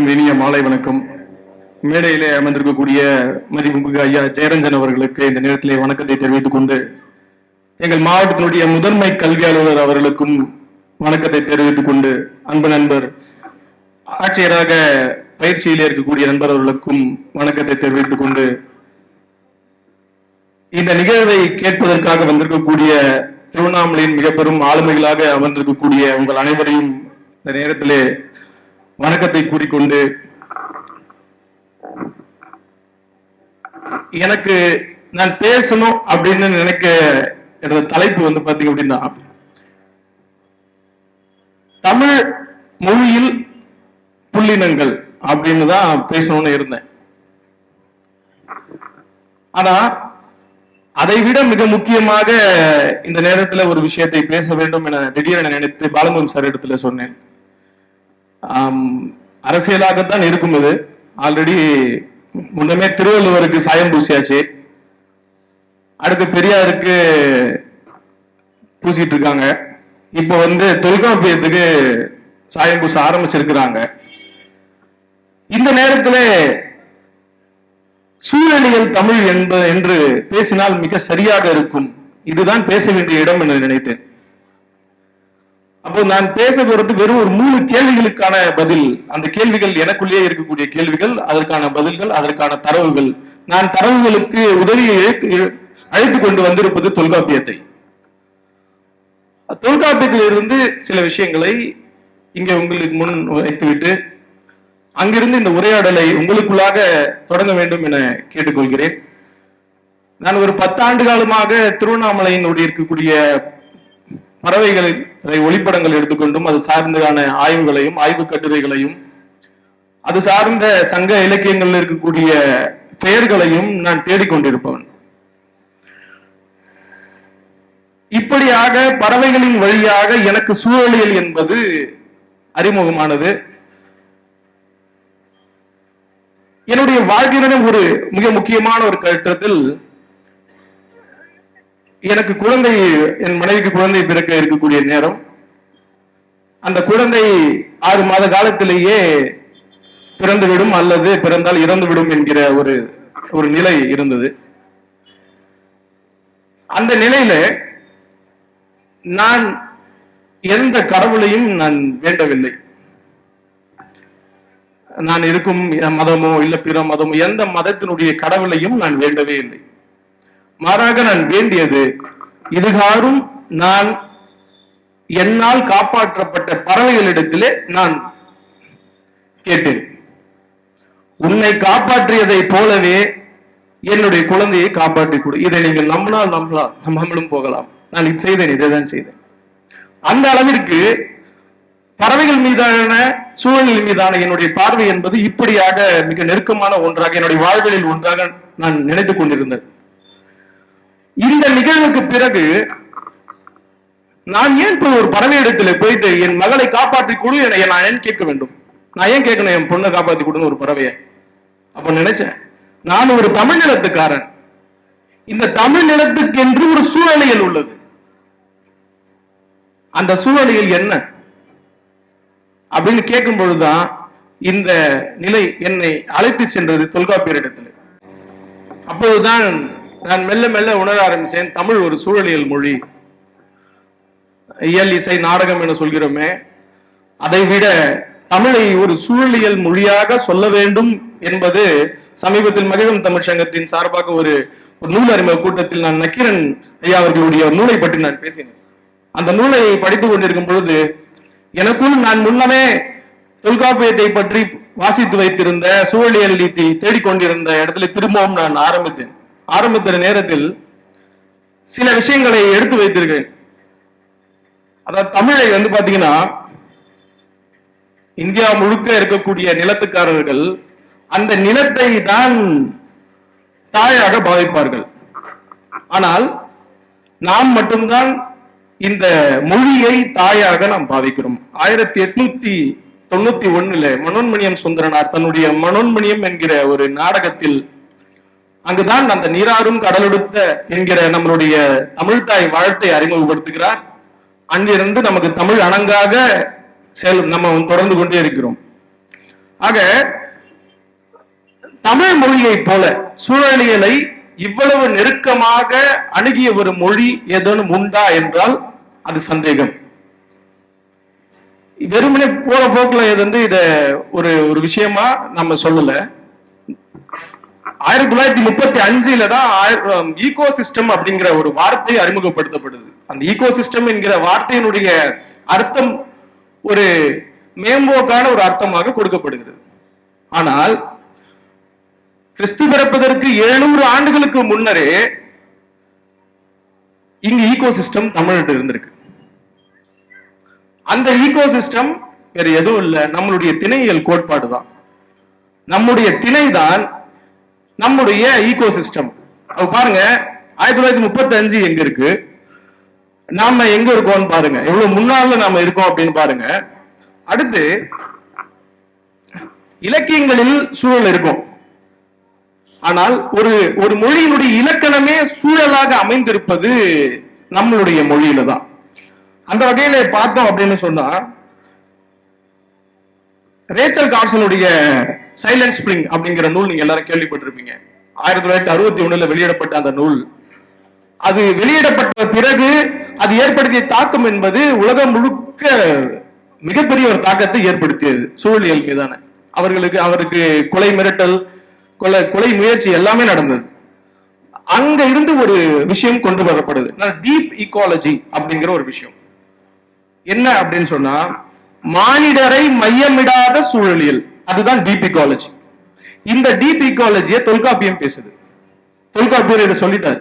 அனைவருக்கும் இனிய மாலை வணக்கம். மேடையிலே அமர்ந்திருக்கக்கூடிய மதிப்புமிகு ஐயா ஜெயரஞ்சன் அவர்களுக்கு இந்த நேரத்திலே வணக்கத்தை தெரிவித்துக் கொண்டு எங்கள் மாவட்டத்தினுடைய முதன்மை கல்வி அலுவலர் அவர்களுக்கும் வணக்கத்தை தெரிவித்துக் கொண்டு அன்பு நண்பர் ஆட்சியராக பயிற்சியிலே இருக்கக்கூடிய நண்பர் அவர்களுக்கும் வணக்கத்தை தெரிவித்துக் கொண்டு இந்த நிகழ்வை கேட்பதற்காக வந்திருக்கக்கூடிய திருவண்ணாமலையின் மிக பெரும் ஆளுமைகளாக அமர்ந்திருக்கக்கூடிய உங்கள் அனைவரையும் இந்த நேரத்திலே வணக்கத்தை கூறிக்கொண்டு எனக்கு நான் பேசணும் அப்படின்னு நினைக்க எனது தலைப்பு வந்து பாத்தீங்க அப்படின்னா தமிழ் மொழியில் புள்ளினங்கள் அப்படின்னு தான் பேசணும்னு இருந்தேன். ஆனா அதை விட மிக முக்கியமாக இந்த நேரத்துல ஒரு விஷயத்தை பேச வேண்டும் என திடீரென நினைத்து பாலமுருகன் சார் இடத்துல சொன்னேன். அரசியலாகத்தான் இருக்கும் இது. ஆல்ரெடி முன்னமே திருவள்ளுவருக்கு சாயம் பூசியாச்சு. அடுத்து பெரியாருக்கு பூசிட்டு இருக்காங்க. இப்ப வந்து தொல்காப்பியத்துக்கு சாயம் பூச ஆரம்பிச்சிருக்கிறாங்க. இந்த நேரத்தில் சூழலியல் தமிழ் என்ப என்று பேசினால் மிக சரியாக இருக்கும். இதுதான் பேச வேண்டிய இடம் என்று நினைத்தேன். அப்போ நான் பேச போறது வெறும் ஒரு மூணு கேள்விகளுக்கான பதில். அந்த கேள்விகள் எனக்குள்ளேயே இருக்கக்கூடிய கேள்விகள் அதற்கான பதில்கள் அதற்கான தரவுகள். நான் தரவுகளுக்கு உதவியை அழைத்து கொண்டு வந்திருப்பது தொல்காப்பியத்தை. தொல்காப்பியத்திலிருந்து சில விஷயங்களை இங்கே உங்களுக்கு முன் வைத்துவிட்டு அங்கிருந்து இந்த உரையாடலை உங்களுக்குள்ளாக தொடங்க வேண்டும் என கேட்டுக்கொள்கிறேன். நான் ஒரு பத்தாண்டு காலமாக திருவண்ணாமலையினுடைய இருக்கக்கூடிய பறவைகளை ஒளிப்படங்கள் எடுத்துக்கொண்டும் அது சார்ந்ததான ஆய்வுகளையும் ஆய்வு கட்டுரைகளையும் அது சார்ந்த சங்க இலக்கியங்களில் இருக்கக்கூடிய பெயர்களையும் நான் தேடிக்கொண்டிருப்பவன். இப்படியாக பறவைகளின் வழியாக எனக்கு சூழலியல் என்பது அறிமுகமானது. என்னுடைய வாழ்க்கையினுடைய ஒரு மிக முக்கியமான ஒரு கட்டத்தில் எனக்கு குழந்தை என் மனைவிக்கு குழந்தை பிறக்க இருக்கக்கூடிய நேரம். அந்த குழந்தை ஆறு மாத காலத்திலேயே பிறந்துவிடும் அல்லது பிறந்தால் இறந்துவிடும் என்கிற ஒரு ஒரு நிலை இருந்தது. அந்த நிலையில நான் எந்த கடவுளையும் நான் வேண்டவில்லை. நான் இருக்கும் மதமோ இல்ல பிற மதமோ எந்த மதத்தினுடைய கடவுளையும் நான் வேண்டவே இல்லை. மாறாக நான் வேண்டியது இதுகாரும் நான் என்னால் காப்பாற்றப்பட்ட பறவைகளிடத்திலே நான் கேட்டேன். உன்னை காப்பாற்றியதை போலவே என்னுடைய குழந்தையை காப்பாற்றி கொடு. இதை நீங்கள் நம்பினால் நம்பலாம் நம்பாமலும் போகலாம். நான் இது செய்தேன் இதை தான் செய்தேன். அந்த அளவிற்கு பறவைகள் மீதான சூழலில் மீதான என்னுடைய பார்வை என்பது இப்படியாக மிக நெருக்கமான ஒன்றாக என்னுடைய வாழ்வுகளில் ஒன்றாக நான் நினைத்துக் கொண்டிருந்தேன் இந்த நிகழ்வுக்கு பிறகு நான் ஏன் இப்போ ஒரு பறவை இடத்துல போயிட்டு என் மகளை காப்பாற்றி கொடு என நான் ஏன் கேட்க வேண்டும்? நான் ஏன் கேட்கணும்? என் பொண்ணை காப்பாற்றி கொடுன்னு ஒரு பறவையை. அப்ப நினைச்சேன் நான் ஒரு தமிழ் நிலத்துக்காரன். இந்த தமிழ் நிலத்துக்கென்று ஒரு சூழலியல் உள்ளது. அந்த சூழலியல் என்ன? அப்படின்னு கேட்கும் பொழுதுதான் இந்த நிலை என்னை அழைத்து சென்றது தொல்காப்பியர் இடத்துல அப்போதுதான் நான் மெல்ல மெல்ல உணர ஆரம்பிச்சேன். தமிழ் ஒரு சூழலியல் மொழி. இயல் இசை நாடகம் என சொல்கிறோமே. அதை விட தமிழை ஒரு சூழலியல் மொழியாக சொல்ல வேண்டும் என்பது சமீபத்தில் மகிழம் தமிழ் சங்கத்தின் சார்பாக ஒரு நூல் அறிமுக கூட்டத்தில் நான் நக்கீரன் ஐயா அவர்களுடைய ஒரு நூலை பற்றி நான் பேசினேன். அந்த நூலை படித்துக் கொண்டிருக்கும் பொழுது எனக்குள் நான் முன்னமே தொல்காப்பியத்தை பற்றி வாசித்து வைத்திருந்த சூழலியல் நீதி தேடிக்கொண்டிருந்த இடத்துல திரும்பவும் நான் ஆரம்பித்தேன். ஆரம்பித்த நேரத்தில் சில விஷயங்களை எடுத்து வைத்திருக்கிறேன். அதாவது தமிழை வந்து பாத்தீங்கன்னா இந்தியா முழுக்க இருக்கக்கூடிய நிலத்துக்காரர்கள் அந்த நிலத்தை தான் தாயாக பாவிப்பார்கள். ஆனால் நாம் மட்டும்தான் இந்த மொழியை தாயாக நாம் பாவிக்கிறோம். ஆயிரத்தி எட்நூத்தி தொண்ணூத்தி ஒண்ணுல மனோன்மணியம் சுந்தரனார் தன்னுடைய மனோன்மணியம் என்கிற ஒரு நாடகத்தில் அங்குதான் அந்த நீராறும் கடலெடுத்த என்கிற நம்மளுடைய தமிழ்தாய் வாழ்த்தை அறிமுகப்படுத்துகிறார். அங்கிருந்து நமக்கு தமிழ் அணங்காக செல்லும் நம்ம தொடர்ந்து கொண்டே இருக்கிறோம். ஆக தமிழ் மொழியை போல சூழலியலை இவ்வளவு நெருக்கமாக அணுகிய ஒரு மொழி ஏதேனும் உண்டா என்றால் அது சந்தேகம். வெறுமனே போற போக்குல இது வந்து இத ஒரு ஒரு விஷயமா நம்ம சொல்லல. ஆயிரத்தி தொள்ளாயிரத்தி முப்பத்தி அஞ்சுல தான் ஈகோ சிஸ்டம் அப்படிங்கிற ஒரு வார்த்தை அறிமுகப்படுத்தப்படுது. அந்த ஈகோ சிஸ்டம் என்கிற வார்த்தையினுடைய அர்த்தம் ஒரு மேம்போக்கான ஒரு அர்த்தமாக கொடுக்கப்படுகிறது. ஆனால் கிறிஸ்து பிறப்பதற்கு எழுநூறு ஆண்டுகளுக்கு முன்னரே இங்கு ஈகோ சிஸ்டம் தமிழ்கிட்ட இருந்திருக்கு. அந்த ஈகோ சிஸ்டம் வேற எதுவும் இல்லை. நம்மளுடைய திணையியல் கோட்பாடு தான் நம்முடைய திணை தான் நம்முடைய ஈகோ சிஸ்டம் பாருங்க ஆயிரத்தி தொள்ளாயிரத்தி முப்பத்தி அஞ்சு எங்க இருக்கு? நாம எங்க இருக்கோம்னு பாருங்க. எவ்வளவு முன்னால நாம இருக்கோம் அப்படின்னு பாருங்க. அடுத்து இலக்கியங்களில் சூழல் இருக்கும். ஆனால் ஒரு ஒரு மொழியினுடைய இலக்கணமே சூழலாக அமைந்திருப்பது நம்மளுடைய மொழியில தான். அந்த வகையில பார்த்தோம் அப்படின்னு சொன்னா ரேச்சல் கார்சனுடைய சைலண்ட் ஸ்பிரிங் அப்படிங்கிற நூல் நீங்க எல்லாரும் கேள்விப்பட்டிருப்பீங்க. ஆயிரத்தி தொள்ளாயிரத்தி அறுபத்தி ஒண்ணுல வெளியிடப்பட்ட அந்த நூல். அது வெளியிடப்பட்ட பிறகு அது ஏற்படுத்திய தாக்கம் என்பது உலகம் முழுக்க மிகப்பெரிய ஒரு தாக்கத்தை ஏற்படுத்தியது சூழலியல் மீதான. அவர்களுக்கு அவருக்கு கொலை மிரட்டல் கொலை கொலை முயற்சி எல்லாமே நடந்தது. அங்க இருந்து ஒரு விஷயம் கொண்டு வரப்படுது. டீப் ஈக்காலஜி அப்படிங்கிற ஒரு விஷயம். என்ன அப்படின்னு சொன்னா மானிடரை மையமிடாத சூழலியல். அதுதான் டீப் இக்காலஜி இந்த டீப் இக்காலஜியை தொல்காப்பியம் பேசுது. தொல்காப்பியர் இதை சொல்லிட்டாரு.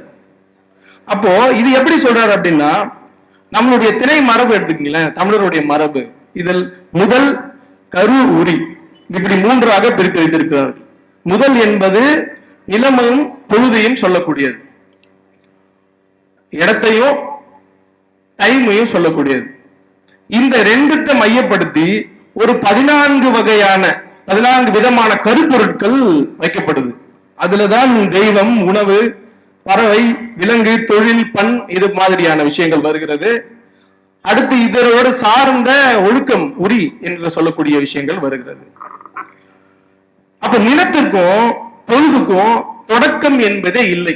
அப்போ இது எப்படி சொல்றாரு அப்படின்னா நம்மளுடைய திணை மரபு எடுத்துக்கீங்களேன் தமிழருடைய மரபு. இதில் முதல் கரு உரி. இப்படி மூன்றாக பிரித்து வைத்திருக்கிறார்கள் முதல் என்பது நிலைமையும் பொழுதையும் சொல்லக்கூடியது. இடத்தையும் டைமையும் சொல்லக்கூடியது. இந்த ரெண்டுத்தை மையப்படுத்தி ஒரு பதினான்கு வகையான பதினான்கு விதமான கருப்பொருட்கள் வைக்கப்படுது. அதுலதான் தெய்வம் உணவு பறவை விலங்கு தொழில் பண் இது மாதிரியான விஷயங்கள் வருகிறது. அடுத்து இதரோடு சார்ந்த ஒழுக்கம் உரி என்று சொல்லக்கூடிய விஷயங்கள் வருகிறது. அப்ப நிலத்திற்கும் பொழுதுக்கும் தொடக்கம் என்பதே இல்லை.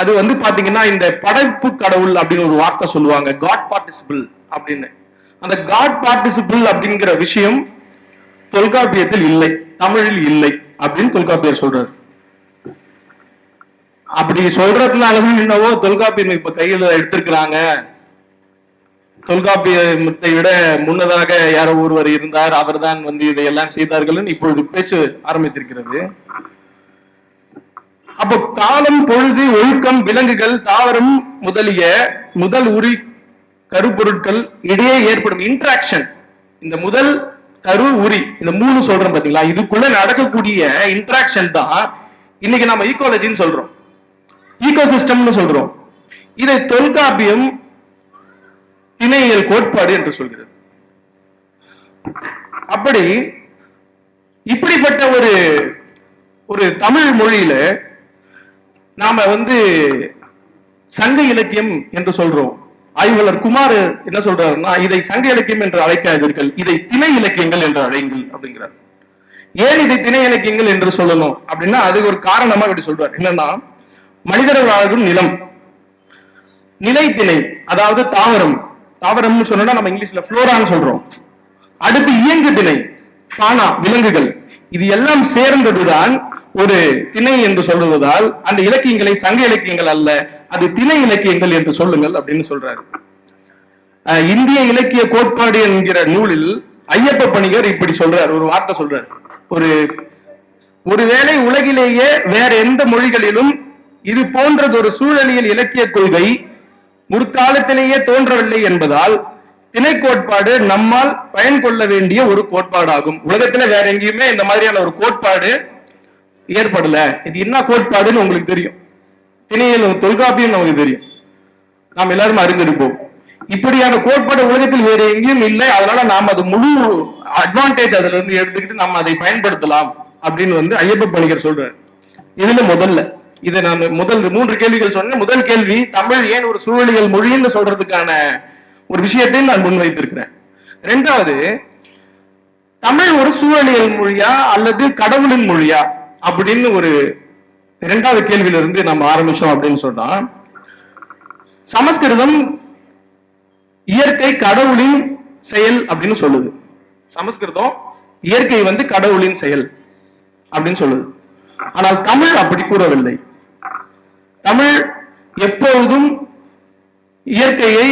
அது வந்து பாத்தீங்கன்னா இந்த படைப்பு கடவுள் அப்படின்னு ஒரு வார்த்தை சொல்லுவாங்க. காட் பார்ட்டிசிபிள் அப்படின்னு. அந்த காட் பார்ட்டிசிபிள் அப்படிங்கிற விஷயம் தொல்காப்பியத்தில் இல்லை. தமிழில் இல்லை அப்படின்னு தொல்காப்பியர் சொல்றாரு. அப்படி சொல்றதுனாலதான் என்னவோ தொல்காப்பியம் இப்ப கையில எடுத்திருக்கிறாங்க. தொல்காப்பியத்தை விட முன்னதாக யாரோ ஒருவர் இருந்தார். அவர்தான் வந்து இதையெல்லாம் செய்தார்கள் இப்பொழுது பேச்சு ஆரம்பித்திருக்கிறது. அப்போ காலம் பொழுது ஒழுக்கம் விலங்குகள் தாவரம் முதலிய முதல் உரி கருப்பொருட்கள் இடையே ஏற்படும் இன்ட்ராக்ஷன் இந்த முதல் கரு உரி இந்த மூணு சொல்றோம் பாத்தீங்களா? இதுக்குள்ள நடக்கக்கூடிய இன்ட்ராக்ஷன் தான் இன்னைக்கு நம்ம ஈக்கோலஜின்னு சொல்றோம். ஈகோ சிஸ்டம்னு சொல்றோம். இதை தொல்காப்பியம் திணையியல் கோட்பாடு என்று சொல்கிறது. அப்படி இப்படிப்பட்ட ஒரு ஒரு தமிழ் மொழியில நாம வந்து சங்க இலக்கியம் என்று சொல்றோம். ஆய்வாளர் குமார் என்ன சொல்றாருன்னா இதை சங்க இலக்கியம் என்று அழைக்காதீர்கள் இதை திணை இலக்கியங்கள் என்று அழைங்கள் அப்படிங்கிறார். ஏன் இதை திணை இலக்கியங்கள் என்று சொல்லணும் அப்படின்னா அது ஒரு காரணமா இப்படி சொல்றாரு. என்னன்னா மனிதர்கள் வாழும் நிலம் நிலை திணை அதாவது தாவரம். தாவரம்னு சொன்னா நம்ம இங்கிலீஷ்ல புளோரான்னு சொல்றோம். அடுத்து இயங்கு திணை பானா விலங்குகள். இது எல்லாம் சேர்ந்ததுதான் ஒரு திணை என்று சொல்லுவதால் அந்த இலக்கியங்களை சங்க இலக்கியங்கள் அல்ல அது திணை இலக்கியங்கள் என்று சொல்லுங்கள் அப்படின்னு சொல்றாரு. இந்திய இலக்கிய கோட்பாடு என்கிற நூலில் ஐயப்ப பணிகர் இப்படி சொல்றார் ஒரு வார்த்தை சொல்றார். ஒரு ஒருவேளை உலகிலேயே வேற எந்த மொழிகளிலும் இது போன்றது ஒரு சூழலியல் இலக்கிய கொள்கை முற்காலத்திலேயே தோன்றவில்லை என்பதால் திணை கோட்பாடு நம்மால் பயன் கொள்ள வேண்டிய ஒரு கோட்பாடாகும். உலகத்துல வேற எங்கேயுமே இந்த மாதிரியான ஒரு கோட்பாடு ஏற்படல. இது என்ன கோட்பாடுன்னு உங்களுக்கு தெரியும். திணையில் தொல்காப்பியம் நமக்கு தெரியும். நாம் எல்லாரும் அறிந்திருப்போம். இப்படியான கோட்பாடு உலகத்தில் வேறு எங்கேயும் இல்லை. அதனால நாம் அது முழு அட்வான்டேஜ் அதுல இருந்து எடுத்துக்கிட்டு நம்ம அதை பயன்படுத்தலாம் அப்படின்னு வந்து ஐயப்ப பணிகர் சொல்றாரு. இதுல முதல்ல. இதை நான் முதல் மூன்று கேள்விகள் சொன்னேன். முதல் கேள்வி தமிழ் ஏன் ஒரு சூழலியல் மொழின்னு சொல்றதுக்கான ஒரு விஷயத்தை நான் முன்வைத்திருக்கிறேன். ரெண்டாவது தமிழ் ஒரு சூழலியல் மொழியா அல்லது கடவுளின் மொழியா? அப்படின்னு ஒரு இரண்டாவது கேள்வியில இருந்து நம்ம ஆரம்பிச்சோம் அப்படின்னு சொன்னா சமஸ்கிருதம் இயற்கை கடவுளின் செயல் அப்படின்னு சொல்லுது. சமஸ்கிருதம் இயற்கை வந்து கடவுளின் செயல் அப்படின்னு சொல்லுது. ஆனால் தமிழ் அப்படி கூறவில்லை. தமிழ் எப்பொழுதும் இயற்கையை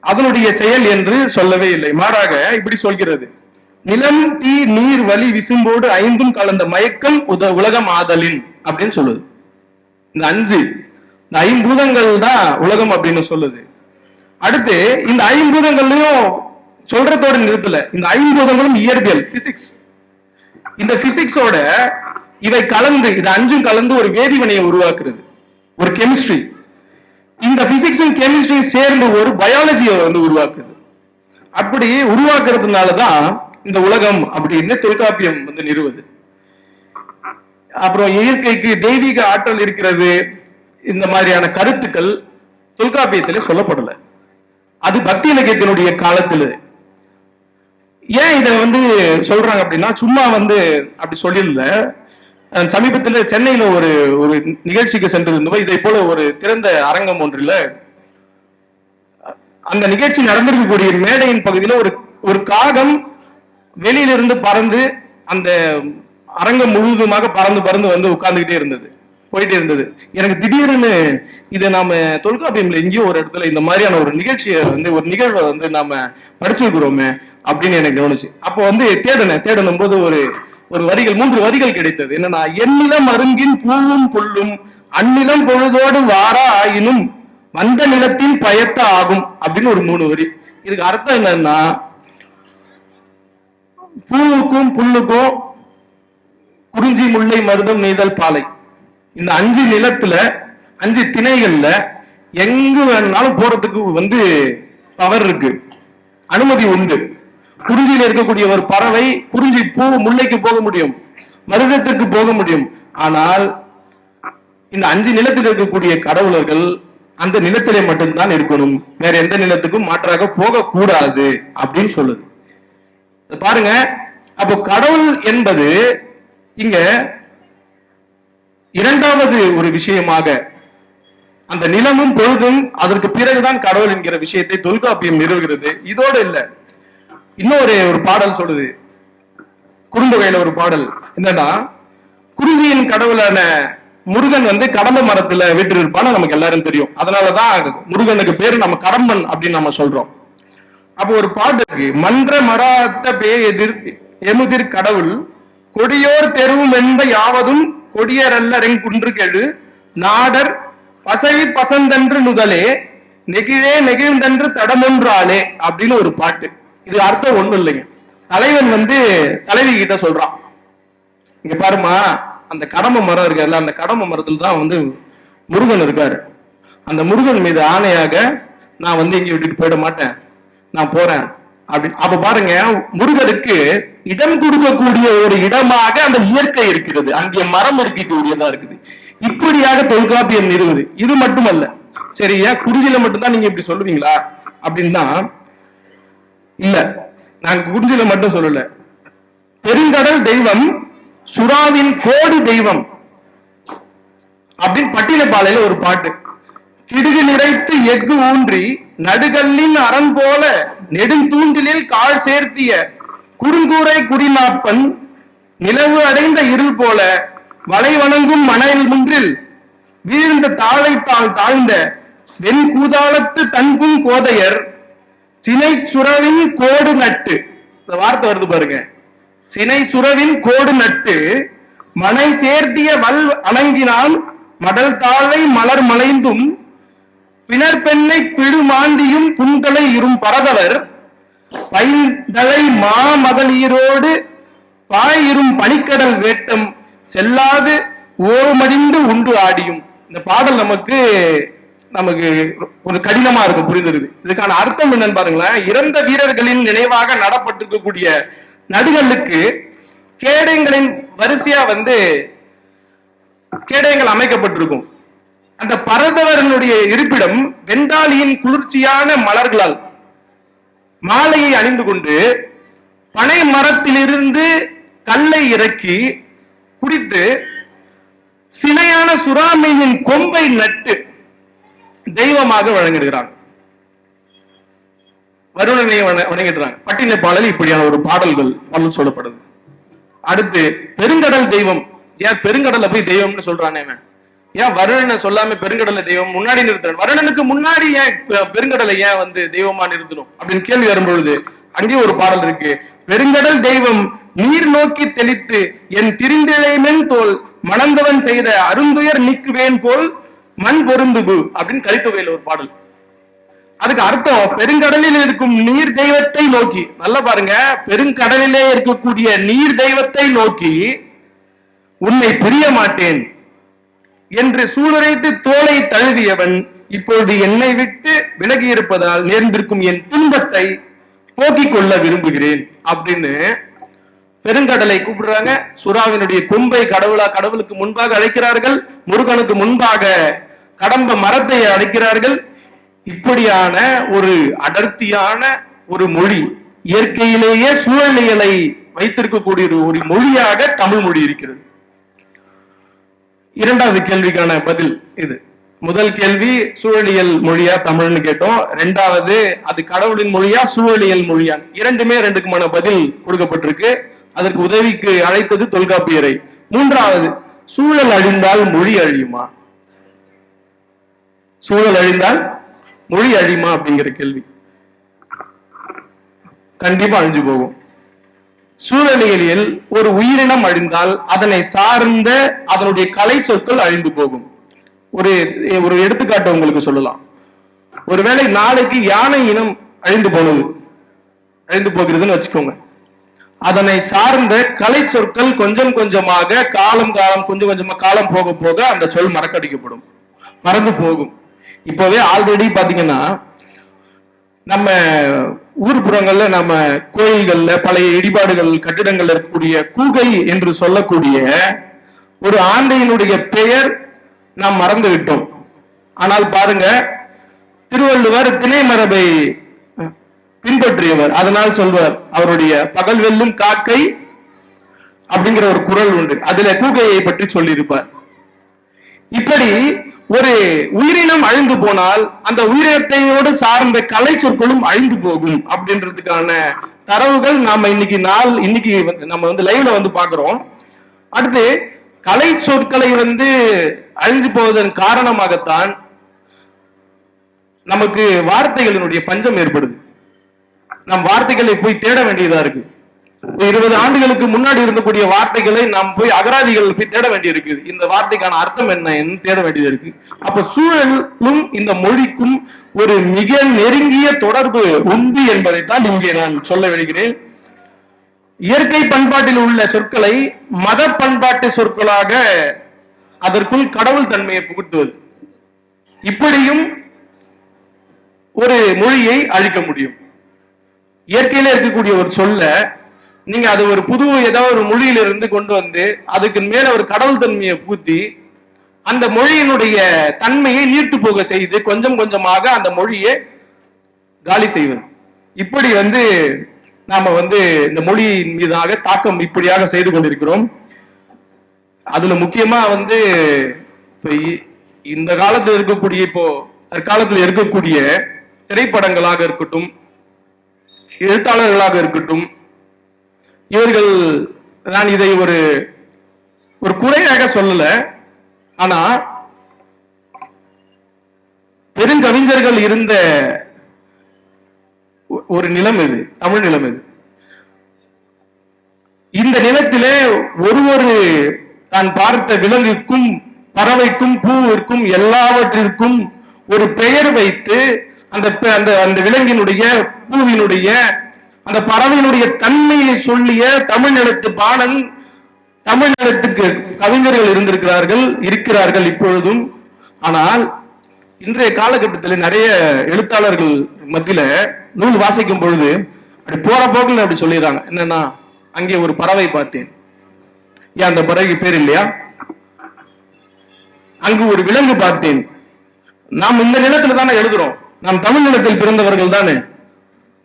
அதனுடைய செயல் என்று சொல்லவே இல்லை. மாறாக இப்படி சொல்கிறது. நிலம் தீ நீர் வலி விசும்போடு ஐந்தும் கலந்த மயக்கம் உத உலகம் ஆதலின் அப்படின்னு சொல்லுது. இந்த அஞ்சு இந்த ஐம்பூதங்கள் தான் உலகம் அப்படின்னு சொல்லுது. அடுத்து இந்த ஐம்பூதங்கள்லயும் சொல்றதோட நிறுத்தல. இந்த ஐம்பூதங்களும் இயற்பியல் பிசிக்ஸ் இந்த பிசிக்ஸோட இவை கலந்து இது அஞ்சும் கலந்து ஒரு வேதிவினையை உருவாக்குறது. ஒரு கெமிஸ்ட்ரி இந்த பிசிக்ஸும் கெமிஸ்ட்ரியும் சேர்ந்து ஒரு பயாலஜியை வந்து உருவாக்குது. அப்படி உருவாக்குறதுனால தான் இந்த உலகம் அப்படின்னு தொல்காப்பியம் வந்து நிறுவுது. அப்புறம் இயற்கைக்கு தெய்வீக ஆற்றல் இருக்கிறது இந்த மாதிரியான கருத்துக்கள் தொல்காப்பியத்திலே சொல்லப்படல. அது பக்தி இலக்கியத்தினுடைய காலத்துல. ஏன் இதை வந்து சொல்றாங்க அப்படின்னா சும்மா வந்து அப்படி சொல்லிடல. சமீபத்தில் சமீபத்துல சென்னையில ஒரு ஒரு நிகழ்ச்சிக்கு சென்றிருந்தோம். இதை போல ஒரு திறந்த அரங்கம் ஒன்றில் அந்த நிகழ்ச்சி நடந்திருக்கக்கூடிய மேடையின் பகுதியில ஒரு ஒரு காகம் வெளியிலிருந்து பறந்து அந்த அரங்கம் முழுவதுமாக பறந்து பறந்து வந்து உட்கார்ந்துகிட்டே இருந்தது. போயிட்டே இருந்தது. எனக்கு திடீர்னு இதை நாம தொல்காப்பியம்ல எங்கேயோ ஒரு இடத்துல இந்த மாதிரியான ஒரு நிகழ்ச்சியை வந்து ஒரு நிகழ்வை வந்து நாம படிச்சிருக்கிறோமே அப்படின்னு எனக்கு கவனிச்சு அப்போ வந்து தேடனேன். தேடணும் போது ஒரு ஒரு வரிகள் மூன்று வரிகள் கிடைத்தது. என்னன்னா எண்ணிலம் அருங்கின் பூவும் புல்லும் அந்நிலம் பொழுதோடு வாரா ஆயினும் வந்த நிலத்தின் பயத்த ஆகும் அப்படின்னு ஒரு மூணு வரி. இதுக்கு அர்த்தம் என்னன்னா பூவுக்கும் புல்லுக்கும் குறிஞ்சி முல்லை மருதம் நெய்தல் பாலை. இந்த அஞ்சு நிலத்துல அஞ்சு திணைகள்ல எங்கு வேணாலும் போறதுக்கு வந்து பவர் இருக்கு. அனுமதி உண்டு. குறிஞ்சியில இருக்கக்கூடிய ஒரு பறவை குறிஞ்சி பூ முல்லைக்கு போக முடியும். மருதத்துக்கு போக முடியும். ஆனால் இந்த அஞ்சு நிலத்தில் இருக்கக்கூடிய கடவுளர்கள் அந்த நிலத்திலே மட்டும்தான் இருக்கணும். வேற எந்த நிலத்துக்கும் மாற்றாக போகக்கூடாது அப்படின்னு சொல்லுது. பாருங்க. அப்போ கடவுள் என்பது இங்க இரண்டாவது ஒரு விஷயமாக அந்த நிலமும் பொழுதும் அதற்கு பிறகுதான் கடவுள் என்கிற விஷயத்தை தொல்காப்பியம் நிறுவுகிறது. இதோடு இல்ல. இன்னொரு ஒரு பாடல் சொல்லுது. குறுந்தொகையில ஒரு பாடல். என்னன்னா குருவியின் கடவுளான முருகன் வந்து கடம்ப மரத்துல வீற்றிருப்பான்னு நமக்கு எல்லாரும் தெரியும். அதனாலதான் முருகனுக்கு பேரு நம்ம கடம்பன் அப்படின்னு நம்ம சொல்றோம். அப்போ ஒரு பாட்டு இருக்கு. மன்ற மராத்த பே எதிர் எமுதிர் கடவுள் கொடியோர் தெருவும் என்ப யாவதும் கொடியரல்ல குன்று கெழு நாடர் பசை பசந்தன்று நுதலே நெகிழே நெகிழ்ந்தன்று தடமொன்றாலே அப்படின்னு ஒரு பாட்டு. இது அர்த்தம் ஒண்ணும் இல்லைங்க. தலைவன் வந்து தலைவி கிட்ட சொல்றான். இங்க பாருமா அந்த கடம்ப மரம் இருக்காருல்ல அந்த கடம்ப மரத்துல தான் வந்து முருகன் இருக்காரு. அந்த முருகன் மீது ஆணையாக நான் வந்து இங்க விட்டுட்டு போயிட மாட்டேன். நான் போறேன். அப்படி அப்ப பாருங்க முருகனுக்கு இடம் கொடுக்கக்கூடிய ஒரு இடமாக அந்த இயற்கை இருக்கிறது. அங்கே மரம் இருக்கக்கூடியதா இருக்குது. இப்படியாக தொல்காப்பியம் நிறுவுது இது மட்டுமல்ல. சரியா குறிஞ்சில மட்டும்தான் நீங்க இப்படி சொல்லுவீங்களா? அப்படின்னா இல்ல நான் குறிஞ்சில மட்டும் சொல்லல. பெருங்கடல் தெய்வம் சுறாவின் கோடி தெய்வம் அப்படின்னு பட்டியலப்பாளையில ஒரு பாட்டு. கிடுகு நிறைத்து எஃகு ஊன்றி நடுகல்லின் அரண் போல நெடுந்தூண்டிலில் கால் சேர்த்திய குறுங்கூரை குடிநாப்பன் நிலவு அடைந்த இருள் போல வலை வணங்கும் மணல் முன்றில் வீழ்ந்த தாழைத்தால் தாழ்ந்த வெண்கூதாளத்து தன்கும் தன்பும் கோதையர் சினை சுரவின் கோடு நட்டு. இந்த வார்த்தை வருது பாருங்க. சினை சுரவின் கோடு நட்டு மனை சேர்த்திய வல் அணங்கினான் மடல் தாழை மலர் மலைந்தும் பிணர் பெண்ணை பிடு புண்களை இரும் பரதவர் பைந்தலை மாமதலீரோடு பாயிரும் பனிக்கடல் வேட்டம் செல்லாது ஓமடிந்து உண்டு ஆடியும். இந்த பாடல் நமக்கு நமக்கு ஒரு கடினமா இருக்கும் புரிந்துருது. இதுக்கான அர்த்தம் என்னன்னு பாருங்களேன். இறந்த வீரர்களின் நினைவாக நடப்பட்டிருக்கக்கூடிய நடுகளுக்கு கேடயங்களின் வரிசையா வந்து கேடயங்கள் அமைக்கப்பட்டிருக்கும். அந்த பரதவரனுடைய இருப்பிடம் வெண்டாளியின் குளிர்ச்சியான மலர்களால் மாலையை அணிந்து கொண்டு பனை மரத்திலிருந்து கல்லை இறக்கி குடித்து சிலையான சுறாமையின் கொம்பை நட்டு தெய்வமாக வழங்கிடுகிறாங்க வருணனை வண- வணங்கிடுறாங்க பட்டின பாடல் இப்படியான ஒரு பாடல்கள் பாடல் சொல்லப்படுது. அடுத்து பெருங்கடல் தெய்வம். ஏன் பெருங்கடல்ல போய் தெய்வம்னு சொல்றானே அவன்? ஏன் வருணனை சொல்லாம பெருங்கடலை தெய்வம் முன்னாடி நிறுத்தணும்? வருணனுக்கு முன்னாடி ஏன் பெருங்கடலை ஏன் வந்து தெய்வமா நிறுத்தணும்? அப்படின்னு கேள்வி வரும்பொழுது அங்கே ஒரு பாடல் இருக்கு. பெருங்கடல் தெய்வம் நீர் நோக்கி தெளித்து என் திரிந்திழைமென் தோல் மணந்தவன் செய்த அருந்துயர் நீக்குவேன் போல் மண் பொருந்துபு அப்படின்னு கலித்தொகையில ஒரு பாடல். அதுக்கு அர்த்தம் பெருங்கடலில் இருக்கும் நீர் தெய்வத்தை நோக்கி நல்லா பாருங்க பெருங்கடலிலே இருக்கக்கூடிய நீர் தெய்வத்தை நோக்கி உன்னை பிரிய மாட்டேன் என்று சூளுரைத்து தோலை தழுவியவன் இப்பொழுது என்னை விட்டு விலகி இருப்பதால் நேர்ந்திருக்கும் என் துன்பத்தை போக்கிக் கொள்ள விரும்புகிறேன் அப்படின்னு பெருங்கடலை கூப்பிடுறாங்க. சுறாவினுடைய கொம்பை கடவுளா கடவுளுக்கு முன்பாக அழைக்கிறார்கள். முருகனுக்கு முன்பாக கடம்ப மரத்தை அழைக்கிறார்கள். இப்படியான ஒரு அடர்த்தியான ஒரு மொழி இயற்கையிலேயே சூழ்நிலை வைத்திருக்கக்கூடிய ஒரு மொழியாக தமிழ் மொழி இருக்கிறது. இரண்டாவது கேள்விக்கான பதில் இது. முதல் கேள்வி சூழலியல் மொழியா தமிழ்னு கேட்டோம். ரெண்டாவது அது கடவுளின் மொழியா சூழலியல் மொழியா? இரண்டுமே ரெண்டுக்குமான பதில் கொடுக்கப்பட்டிருக்கு. அதற்கு உதவிக்கு அழைத்தது தொல்காப்பியரை. மூன்றாவது சூழல் அழிந்தால் மொழி அழியுமா? சூழல் அழிந்தால் மொழி அழியுமா அப்படிங்கிற கேள்வி. கண்டிப்பா அழிஞ்சு போகும். சூழலியலில் ஒரு உயிரினம் அழிந்தால் அதனை சார்ந்த அதனுடைய கலை சொற்கள் அழிந்து போகும். ஒரு ஒரு எடுத்துக்காட்டு உங்களுக்கு சொல்லலாம். ஒருவேளை நாளைக்கு யானை இனம் அழிந்து போனது அழிந்து போகிறதுன்னு வச்சுக்கோங்க. அதனை சார்ந்த கலை சொற்கள் கொஞ்சம் கொஞ்சமாக காலம் காலம் கொஞ்சம் கொஞ்சமா காலம் போக போக அந்த சொல் மறக்கடிக்கப்படும். மறந்து போகும். இப்பவே ஆல்ரெடி பாத்தீங்கன்னா நம்ம ஊர்ப்புறங்கள்ல நம்ம கோயில்கள்ல பழைய இடிபாடுகள் கட்டிடங்கள்ல இருக்கக்கூடிய கூகை என்று சொல்லக்கூடிய ஒரு ஆந்தையினுடைய பெயர் நாம் மறந்து விட்டோம் ஆனால் பாருங்க திருவள்ளுவர் திணை மரபை பின்பற்றியவர். அதனால் சொல்வார் அவருடைய பகல் வெல்லும் காக்கை அப்படிங்கிற ஒரு குரல் உண்டு. அதுல கூகையை பற்றி சொல்லியிருப்பார். இப்படி ஒரு உயிரினம் அழிந்து போனால் அந்த உயிரினத்தையோடு சார்ந்த கலை சொற்களும் அழிந்து போகும் அப்படின்றதுக்கான தரவுகள் நாம இன்னைக்கு நாள் இன்னைக்கு வந்து நம்ம வந்து லைவ்ல வந்து பாக்குறோம் அடுத்து கலை சொற்களை வந்து அழிஞ்சு போவதன் காரணமாகத்தான் நமக்கு வார்த்தைகளினுடைய பஞ்சம் ஏற்படுது. நம் வார்த்தைகளை போய் தேட வேண்டியதா இருக்கு. இருபது ஆண்டுகளுக்கு முன்னாடி இருந்தக்கூடிய வார்த்தைகளை நாம் போய் அகராதிகள் போய் தேட வேண்டியிருக்கு இந்த வார்த்தைக்கான அர்த்தம் என்ன தேட வேண்டியது இருக்கு. அப்ப சூழலும் இந்த மொழிக்கும் ஒரு மிக நெருங்கிய தொடர்பு உண்டு என்பதைத்தான் இங்கே நான் சொல்ல விடுகிறேன் இயற்கை பண்பாட்டில் உள்ள சொற்களை மத பண்பாட்டு சொற்களாக அதற்குள் கடவுள் தன்மையை புகுத்துவது. இப்படியும் ஒரு மொழியை அழிக்க முடியும். இயற்கையில இருக்கக்கூடிய ஒரு சொல்ல நீங்க அது ஒரு புது ஏதோ ஒரு மொழியில இருந்து கொண்டு வந்து அதுக்கு மேல ஒரு கடவுள் தன்மையை பூத்தி அந்த மொழியினுடைய தன்மையை நீர்த்து போக செய்து கொஞ்சம் கொஞ்சமாக அந்த மொழியை காலி செய்வது. இப்படி வந்து நாம வந்து இந்த மொழியின் மீதாக தாக்கம் இப்படியாக செய்து கொண்டிருக்கிறோம். அதுல முக்கியமா வந்து இப்போ இந்த காலத்தில் இருக்கக்கூடிய இப்போ தற்காலத்தில் இருக்கக்கூடிய திரைப்படங்களாக இருக்கட்டும் எழுத்தாளர்களாக இருக்கட்டும் இவர்கள் நான் இதை ஒரு ஒரு குறையாக சொல்லல. ஆனா பெருங்கவிஞர்கள் இருந்த ஒ- ஒரு நிலம் இது தமிழ் நிலம் இது. இந்த நிலத்திலே ஒரு ஒரு தான் பார்த்த விலங்குக்கும் பறவைக்கும் பூவிற்கும் எல்லாவற்றிற்கும் ஒரு பெயர் வைத்து அந்த அந்த அந்த விலங்கினுடைய பூவினுடைய அந்த பறவையினுடைய தன்மையை சொல்லிய தமிழ் எழுத்து பாடல் தமிழ் எழுத்துக்கு கவிஞர்கள் இருந்திருக்கிறார்கள் இருக்கிறார்கள் இப்பொழுதும். ஆனால் இன்றைய காலகட்டத்தில் நிறைய எழுத்தாளர்கள் மத்தியில நூல் வாசிக்கும் பொழுது அப்படி போற போக்குல அப்படி சொல்லிடுறாங்க. என்னன்னா அங்கே ஒரு பறவை பார்த்தேன். ஏன் அந்த பறவைக்கு பேர் இல்லையா? அங்கு ஒரு விலங்கு பார்த்தேன். நாம் இந்த நிலத்துல தானே எழுதுறோம். நாம் தமிழ் நிலத்தில் பிறந்தவர்கள் தானே.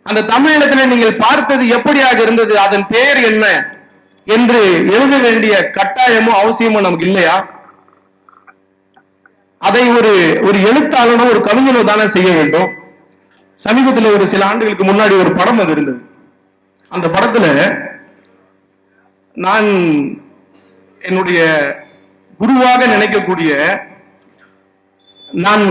அந்த தமிழகத்துல நீங்கள் பார்த்தது எப்படியாக இருந்தது? அதன் பெயர் என்ன? என்று எழுத வேண்டிய கட்டாயமும் அவசியமும் நமக்கு இல்லையா? அதை ஒரு ஒரு எழுத்தாளனோ ஒரு கவிஞனோ தானே செய்ய வேண்டும். சமீபத்தில் ஒரு சில ஆண்டுகளுக்கு முன்னாடி ஒரு படம் அது இருந்தது. அந்த படத்துல நான் என்னுடைய குருவாக நினைக்கக்கூடிய நான்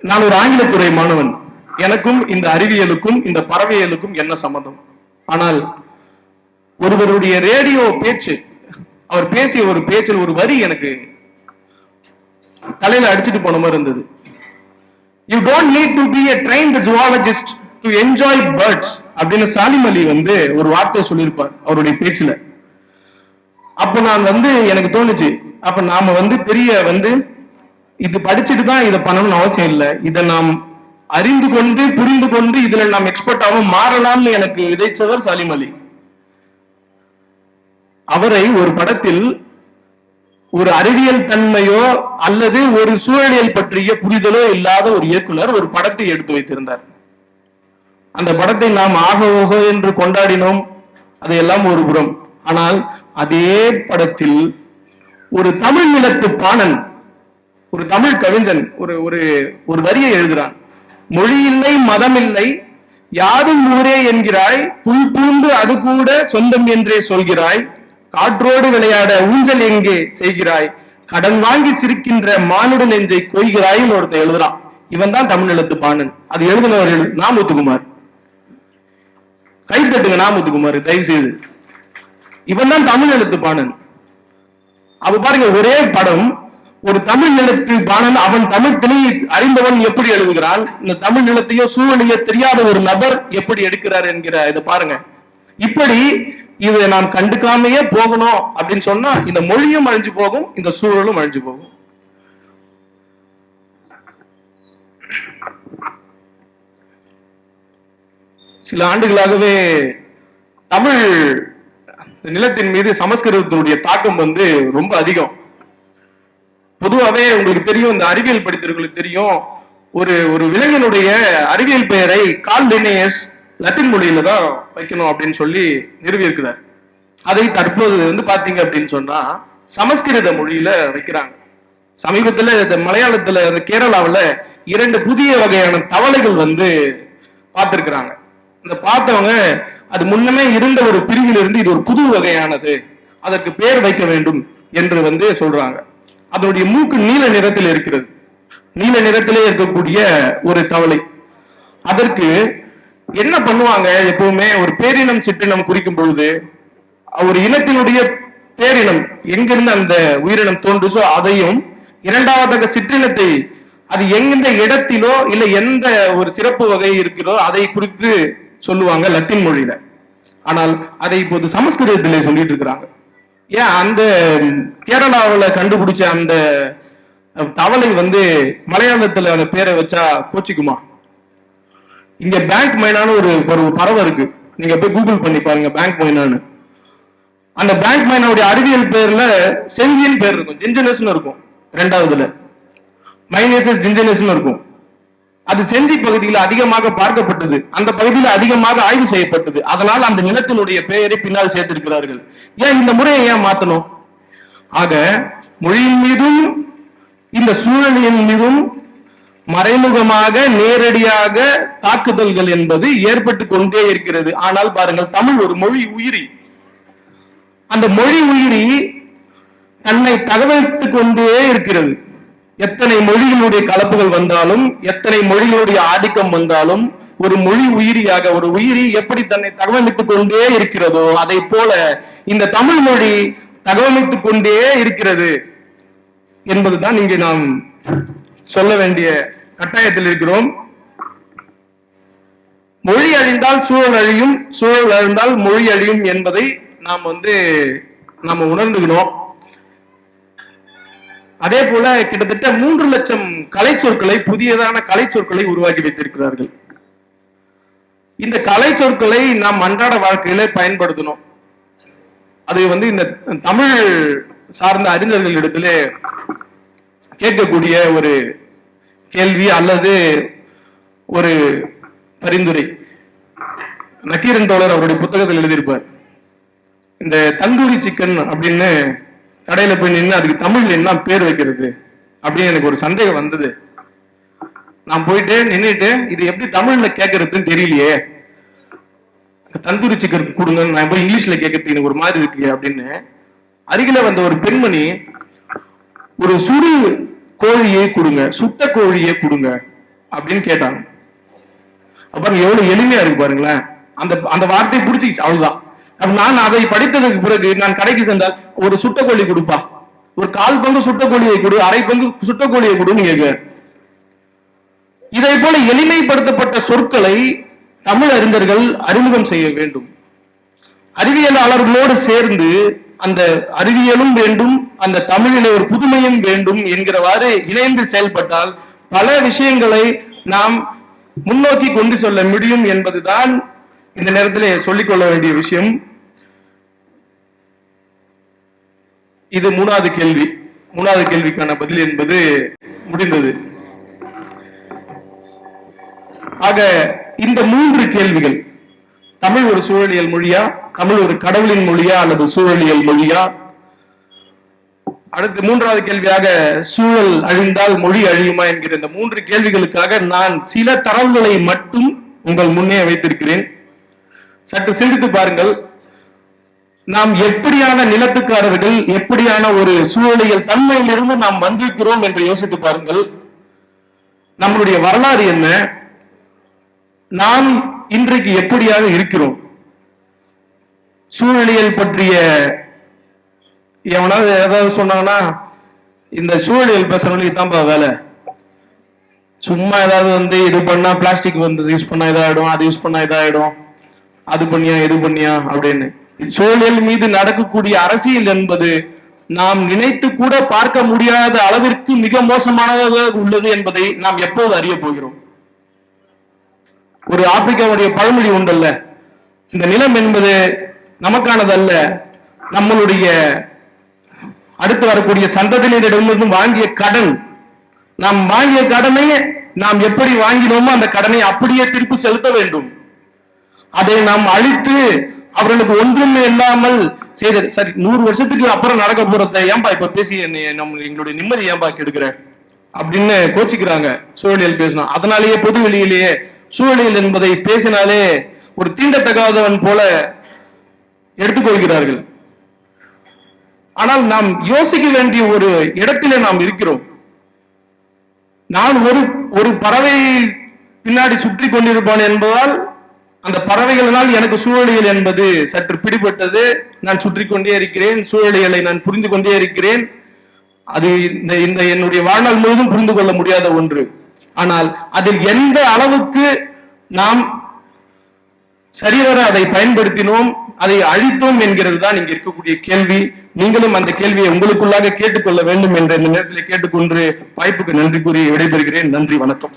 நான் ஒரு ஆங்கிலத்துறை மாணவன். எனக்கும் இந்த அறிவியலுக்கும் இந்த பறவையலுக்கும் என்ன சம்பந்தம்? ஆனால் ஒருவருடைய ரேடியோ பேச்சு அவர் பேசிய ஒரு பேச்சில் ஒரு வரி எனக்கு தலையில அடிச்சுட்டு போன மாதிரி இருந்தது. You don't need to be a trained zoologist to enjoy birds அப்படின்னு சாலிம் அலி வந்து ஒரு வார்த்தை சொல்லியிருப்பார் அவருடைய பேச்சுல. அப்ப நான் வந்து எனக்கு தோணுச்சு அப்ப நாம வந்து பெரிய வந்து இது படிச்சுட்டு தான் இதை பண்ணணும்னு அவசியம் இல்லை. இதை நாம் அறிந்து கொண்டு புரிந்து கொண்டு இதுல நாம் எக்ஸ்பர்ட் ஆகும் மாறலாம்னு எனக்கு விதைச்சவர் சலீம் அலி. அவரை ஒரு படத்தில் ஒரு அறிவியல் தன்மையோ அல்லது ஒரு சூழலியல் பற்றிய புரிதலோ இல்லாத ஒரு இயக்குனர் ஒரு படத்தை எடுத்து வைத்திருந்தார். அந்த படத்தை நாம் ஆக ஓகோ என்று கொண்டாடினோம். அதையெல்லாம் ஒரு புறம். ஆனால் அதே படத்தில் ஒரு தமிழ் நிலத்து பாணன் ஒரு தமிழ் கவிஞன் ஒரு ஒரு ஒரு வரியை எழுதுறான். மொழி இல்லை மதம் இல்லை யாதும் ஊரே என்கிறாய் புல் பூண்டு அது கூட சொந்தம் என்றே சொல்கிறாய் காற்றோடு விளையாட ஊஞ்சல் எங்கே செய்கிறாய் கடன் வாங்கி சிரிக்கின்ற மானுட நெஞ்சை கொய்கிறாய்னு ஒருத்த எழுதுறான். இவன் தான் தமிழ் எழுத்து பாணன். அது எழுதினவர் எழு நாமுத்துக்குமார். கை தட்டுங்க நாமுத்துக்குமார் தயவு செய்து இவன் தான் தமிழ் எழுத்து பாணன். அப்ப பாருங்க ஒரே படம் ஒரு தமிழ் எழுத்து பாணன் அவன் தமிழ் திணையை அறிந்தவன் எப்படி எழுதுகிறான்? இந்த தமிழ் நிலத்தையோ சூழ்நிலையோ தெரியாத ஒரு நபர் எப்படி எடுக்கிறார் என்கிற இதை பாருங்க. இப்படி இதை நாம் கண்டுக்காமையே போகணும் அப்படின்னு சொன்னா இந்த மொழியும் அழிஞ்சு போகும் இந்த சூழலும் அழிஞ்சு போகும். சில ஆண்டுகளாகவே தமிழ் நிலத்தின் மீது சமஸ்கிருதத்தினுடைய தாக்கம் வந்து ரொம்ப அதிகம். பொதுவாகவே உங்களுக்கு தெரியும் இந்த அறிவியல் படித்தவர்களுக்கு தெரியும். ஒரு ஒரு விலங்கினுடைய அறிவியல் பெயரை கால் லினேயஸ் லத்தின் மொழியில தான் வைக்கணும் அப்படின்னு சொல்லி நிறுவியிருக்கிறார். அதை தற்போது வந்து பாத்தீங்க அப்படின்னு சொன்னா சமஸ்கிருத மொழியில வைக்கிறாங்க. சமீபத்துல இந்த மலையாளத்துல இந்த கேரளாவில் இரண்டு புதிய வகையான தவளைகள் வந்து பார்த்திருக்கிறாங்க. இந்த பார்த்தவங்க அது முன்னமே இருந்த ஒரு பிரிவிலிருந்து இது ஒரு புது வகையானது. அதற்கு பேர் வைக்க வேண்டும் என்று வந்து சொல்றாங்க. அதனுடைய மூக்கு நீல நிறத்தில் இருக்கிறது. நீல நிறத்திலே இருக்கக்கூடிய ஒரு தவளை. அதற்கு என்ன பண்ணுவாங்க? எப்பவுமே ஒரு பேரினம் சிற்றினம் குறிக்கும் பொழுது ஒரு இனத்தினுடைய பேரினம் எங்கிருந்து அந்த உயிரினம் தோன்றுச்சோ அதையும் இரண்டாவதாக சிற்றினத்தை அது எந்த இடத்திலோ இல்ல எந்த ஒரு சிறப்பு வகை இருக்கிறதோ அதை குறித்து சொல்லுவாங்க லத்தீன் மொழியில. ஆனால் அதை இப்போது சமஸ்கிருதத்திலே சொல்லிட்டு இருக்கிறாங்க. ஏன் அந்த கேரளாவில் கண்டுபிடிச்ச அந்த தவளை வந்து மலையாளத்துல அந்த பேரை வச்சா கோச்சிக்குமா? இங்க பேங்க் மைனான்னு ஒரு ஒரு பறவை இருக்கு. நீங்க போய் கூகுள் பண்ணி பாருங்க பேங்க் மைனான்னு அந்த பேங்க் மைனாவுடைய அறிவியல் பேர்ல செஞ்சின் பேர் இருக்கும். ஜிஞ்சனஸ்னு இருக்கும் ரெண்டாவதுல. மைனேசஸ் ஜிஞ்சனஸ்னு இருக்கும். அது செஞ்சி பகுதியில் அதிகமாக பார்க்கப்பட்டது. அந்த பகுதியில் அதிகமாக ஆய்வு செய்யப்பட்டது. அதனால் அந்த நிலத்தினுடைய பெயரை பின்னால் சேர்த்திருக்கிறார்கள். ஏன் இந்த முறையை ஏன் மாத்தணும்? ஆக மொழியின் மீதும் இந்த சூழலின் மீதும் மறைமுகமாக நேரடியாக தாக்குதல்கள் என்பது ஏற்பட்டு கொண்டே இருக்கிறது. ஆனால் பாருங்கள் தமிழ் ஒரு மொழி உயிரி. அந்த மொழி உயிரி தன்னை தகவலித்துக் கொண்டே இருக்கிறது. எத்தனை மொழிகளுடைய கலப்புகள் வந்தாலும் எத்தனை மொழிகளுடைய ஆதிக்கம் வந்தாலும் ஒரு மொழி உயிரியாக ஒரு உயிரி எப்படி தன்னை தகவமைத்துக் கொண்டே இருக்கிறதோ அதை போல இந்த தமிழ் மொழி தகவமைத்துக் கொண்டே இருக்கிறது என்பதுதான் இங்கே நாம் சொல்ல வேண்டிய கட்டாயத்தில் இருக்கிறோம். மொழி அழிந்தால் சூழல் அழியும் சூழல் அழிந்தால் மொழி அழியும் என்பதை நாம் வந்து நாம உணர்ந்துக்கணும் அதே போல கிட்டத்தட்ட மூன்று லட்சம் கலை சொற்களை புதியதான கலை சொற்களை உருவாக்கி வைத்திருக்கிறார்கள். இந்த கலை சொற்களை நாம் அன்றாட வாழ்க்கையில பயன்படுத்தணும். அது வந்து இந்த தமிழ் சார்ந்த அறிஞர்களிடத்துல கேட்கக்கூடிய ஒரு கேள்வி அல்லது ஒரு பரிந்துரை. நக்கீரன் தோழர் அவருடைய புத்தகத்தில் எழுதியிருப்பார். இந்த தந்தூரி சிக்கன் அப்படின்னு கடையில போய் நின்று அதுக்கு தமிழ்ல என்ன பேர் வைக்கிறது அப்படின்னு எனக்கு ஒரு சந்தேகம் வந்தது. நான் போயிட்டு நின்றுட்டு இது எப்படி தமிழ்ல கேட்கறதுன்னு தெரியலையே. தந்தூரி சிக்கன் கொடுங்க நான் போய் இங்கிலீஷ்ல கேட்கறதுக்கு எனக்கு ஒரு மாதிரி இருக்கு அப்படின்னு அருகில வந்த ஒரு பெண்மணி ஒரு சுடு கோழியை கொடுங்க சுட்ட கோழியை கொடுங்க அப்படின்னு கேட்டாங்க. அப்புறம் எவ்வளவு எளிமையா இருக்கு பாருங்களேன். அந்த அந்த வார்த்தையை பிடிச்சிக்கிச்சு அவ்வளவுதான். நான் அதை படித்ததுக்கு பிறகு நான் கடைக்கு சென்றால் ஒரு சுட்டக்கோழி கொடுப்பா. ஒரு கால் பங்கு சுட்டக்கோழியை கொடு அரை பங்கு சுட்டக்கோழியை கொடுன்னு கேட்க இதை போல எளிமைப்படுத்தப்பட்ட சொற்களை தமிழ் அறிஞர்கள் அறிமுகம் செய்ய வேண்டும். அறிவியலாளர்களோடு சேர்ந்து அந்த அறிவியலும் வேண்டும் அந்த தமிழிலே ஒரு புதுமையும் வேண்டும் என்கிறவாறு இணைந்து செயல்பட்டால் பல விஷயங்களை நாம் முன்னோக்கி கொண்டு செல்ல முடியும் என்பதுதான் இந்த நேரத்திலே சொல்லிக்கொள்ள வேண்டிய விஷயம் இது மூணாவது கேள்வி. மூணாவது கேள்விக்கான பதில் என்பது முடிந்தது. ஆக இந்த மூன்று கேள்விகள் தமிழ் ஒரு சூழலியல் மொழியா தமிழ் ஒரு கடவுளின் மொழியா அல்லது சூழலியல் மொழியா? அடுத்து மூன்றாவது கேள்வியாக சூழல் அழிந்தால் மொழி அழியுமா என்கிற இந்த மூன்று கேள்விகளுக்காக நான் சில தரவுகளை மட்டும் உங்கள் முன்னே வைத்திருக்கிறேன். சற்று சிந்தித்து பாருங்கள். நாம் எப்படியான நிலத்துக்காரர்கள் எப்படியான ஒரு சூழலியல் தன்மையிலிருந்து நாம் வந்திருக்கிறோம் என்று யோசித்து பாருங்கள். நம்மளுடைய வரலாறு என்ன? நாம் இன்றைக்கு எப்படியாக இருக்கிறோம்? சூழலியல் பற்றிய எவனாவது ஏதாவது சொன்னாங்கன்னா இந்த சூழலியல் பேசுறவங்களுக்கு தான்ப்பா வேலை. சும்மா ஏதாவது வந்து இது பண்ணா பிளாஸ்டிக் வந்து யூஸ் பண்ணா இதாயிடும் அது யூஸ் பண்ணா இதாயிடும். அது பண்ணியா இது பண்ணியா அப்படின்னு. சூழல் சூழலியல் மீது நடக்கக்கூடிய அரசியல் என்பது நாம் நினைத்து கூட பார்க்க முடியாத அளவிற்கு மிக மோசமானதாக உள்ளது என்பதை நாம் எப்போது அறிய போகிறோம்? ஒரு ஆப்பிரிக்காவுடைய பழமொழி உண்டல்ல இந்த நிலம் என்பது நமக்கானதல்ல நம்மளுடைய அடுத்து வரக்கூடிய சந்ததியினரிடமிருந்து வாங்கிய கடன். நாம் வாங்கிய கடனை நாம் எப்படி வாங்கினோமோ அந்த கடனை அப்படியே திருப்பி செலுத்த வேண்டும். அதை நாம் அழித்து அவர்களுக்கு ஒன்றுமே இல்லாமல் சரி சரி நூறு வருஷத்துக்கு அப்புறம் நடக்க போறத ஏன்பா இப்ப பேசி நம்ம எங்களுடைய நிம்மதி ஏன்பா கெடுக்கிற? அப்படின்னு கோச்சிக்கிறாங்க சூழலியல் பேசணும். அதனாலேயே பொது வெளியிலேயே சூழலியல் என்பதை பேசினாலே ஒரு தீண்டத்தகாதவன் போல எடுத்துக்கொள்கிறார்கள். ஆனால் நாம் யோசிக்க வேண்டிய ஒரு இடத்திலே நாம் இருக்கிறோம். நான் ஒரு ஒரு பறவை பின்னாடி சுற்றி கொண்டிருப்பான் என்பதால் அந்த பறவைகளினால் எனக்கு சூழலியல் என்பது சற்று பிடிபட்டது. நான் சுற்றி கொண்டே இருக்கிறேன். சூழலியலை நான் புரிந்து கொண்டே இருக்கிறேன். அது இந்த இந்த என்னுடைய வாழ்நாள் முழுவதும் புரிந்து கொள்ள முடியாத ஒன்று. ஆனால் அதில் எந்த அளவுக்கு நாம் சரிவர அதை பயன்படுத்தினோம் அதை அழித்தோம் என்கிறது தான் இங்க இருக்கக்கூடிய கேள்வி. நீங்களும் அந்த கேள்வியை உங்களுக்குள்ளாக கேட்டுக்கொள்ள வேண்டும் என்ற இந்த நேரத்தில் கேட்டுக்கொண்டு வாய்ப்புக்கு நன்றி கூறி விடைபெறுகிறேன். நன்றி வணக்கம்.